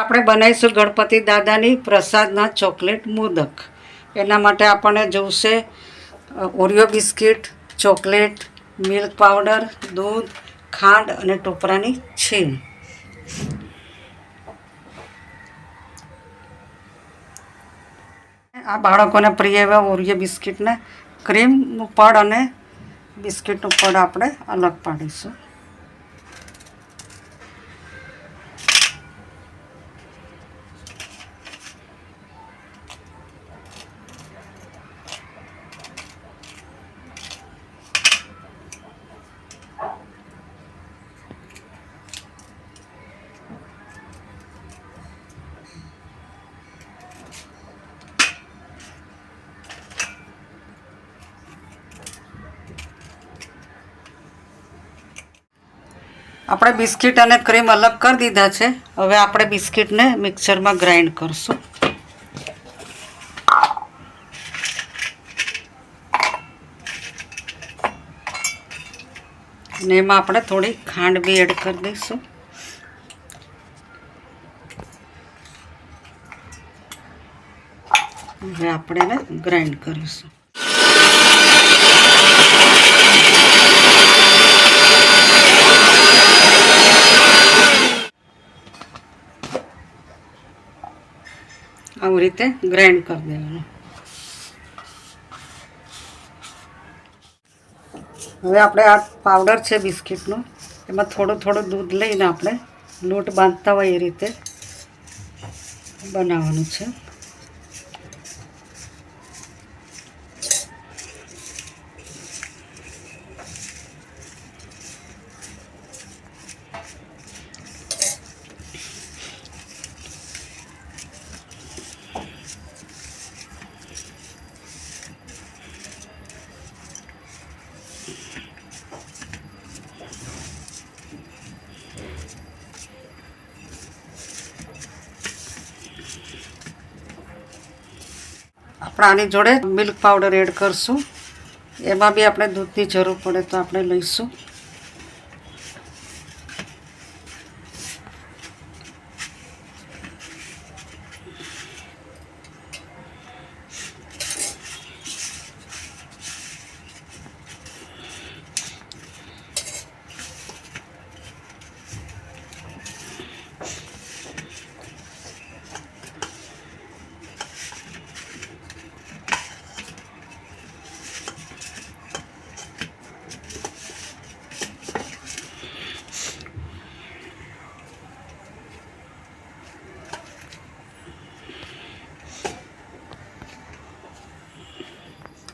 આપણે બનાવીશું ગણપતિ દાદાની પ્રસાદના ચોકલેટ મોદક. એના માટે આપણને જોઈશે Oreo biscuit, chocolate, milk powder, દૂધ, ખાંડ અને ટોપરાની છીણ. આ બાળકોને પ્રિય એવા ઓરિયો બિસ્કિટને ક્રીમનું પડ અને બિસ્કિટનું પડ આપણે અલગ પાડીશું. આપણે બિસ્કિટ અને ક્રીમ અલગ કરી દીધા છે. હવે આપણે બિસ્કિટને મિક્સરમાં ગ્રાઇન્ડ કરશું. અને એમાં આપણે થોડી ખાંડ બી એડ કરી દઈશું. હવે આપણે એને ગ્રાઇન્ડ કરીશું. આવી રીતે ગ્રાઇન્ડ કરી દેવાનું. હવે આપણે આ પાવડર છે બિસ્કિટનો, એમાં થોડું થોડું દૂધ લઈને આપણે લોટ બાંધતા હોય એ રીતે બનાવવાનું છે. આપણે આની જોડે મિલ્ક પાવડર એડ કરશું. એમાં બી આપણે દૂધની જરૂર પડે તો આપણે લઈશું.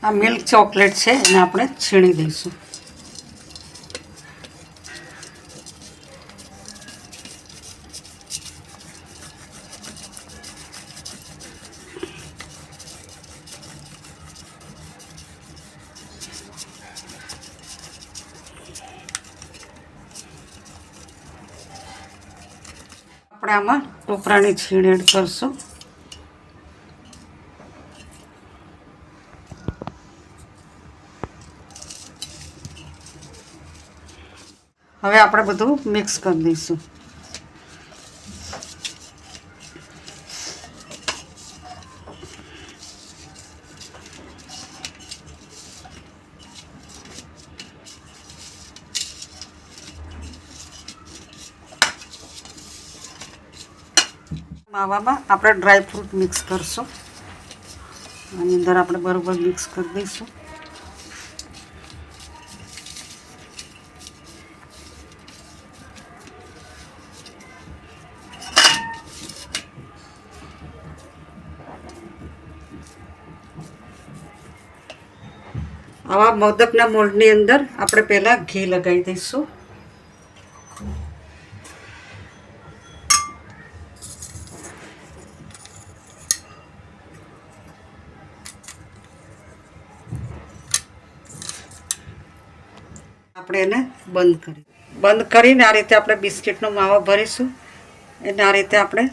આ મિલ્ક ચોકલેટ છે એને આપણે છીણી દઈશું. આપણે આમાં ટોપરાની છીણ એડ કરશું. હવે આપણે બધું મિક્સ કરી દઈશું. માવામાં આપણે ડ્રાય ફ્રૂટ મિક્સ કરશું. આની અંદર આપણે બરોબર મિક્સ કરી દઈશું. આવા મોદકના મોલ્ડની અંદર આપણે પહેલાં ઘી લગાવી દઈશું. આપણે એને બંધ કરી બંધ કરીને આ રીતે આપણે બિસ્કિટનો માવો ભરીશું. એને આ રીતે આપણે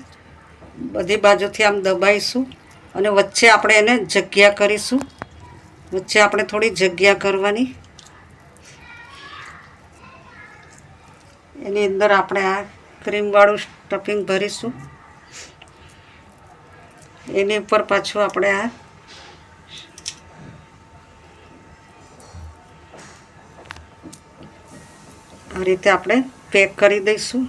બધી બાજુથી આમ દબાઈશું અને વચ્ચે આપણે એને જગ્યા કરીશું. વચ્ચે આપણે થોડી જગ્યા કરવાની. એની અંદર આપણે આ ક્રીમવાળું સ્ટફિંગ ભરીશું. એની ઉપર પાછું આપણે આ રીતે આપણે પેક કરી દઈશું.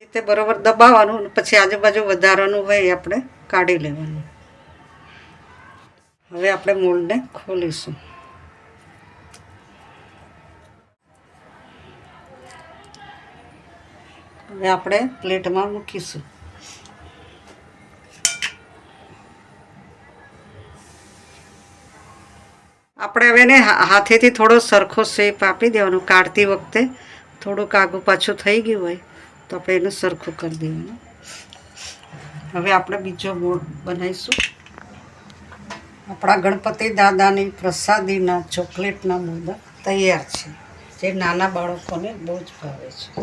રીતે બરાબર દબાવવાનું, પછી આજુબાજુ વધારવાનું હોય એ આપણે કાઢી લેવાનું. હવે આપણે મોલ્ડને ખોલીશું. હવે આપણે પ્લેટમાં મૂકીશું. આપણે હવે એને હાથેથી થોડો સરખો શેપ આપી દેવાનો. કાઢતી વખતે થોડુંક આગું પાછું થઈ ગયું હોય, તો આપણે એનું સરખું કરી દેવાનું. હવે આપણે બીજો મોડ બનાવીશું. આપણા ગણપતિ દાદાની પ્રસાદીના ચોકલેટના મોદક તૈયાર છે. જે નાના બાળકોને બહુ જ ભાવે છે.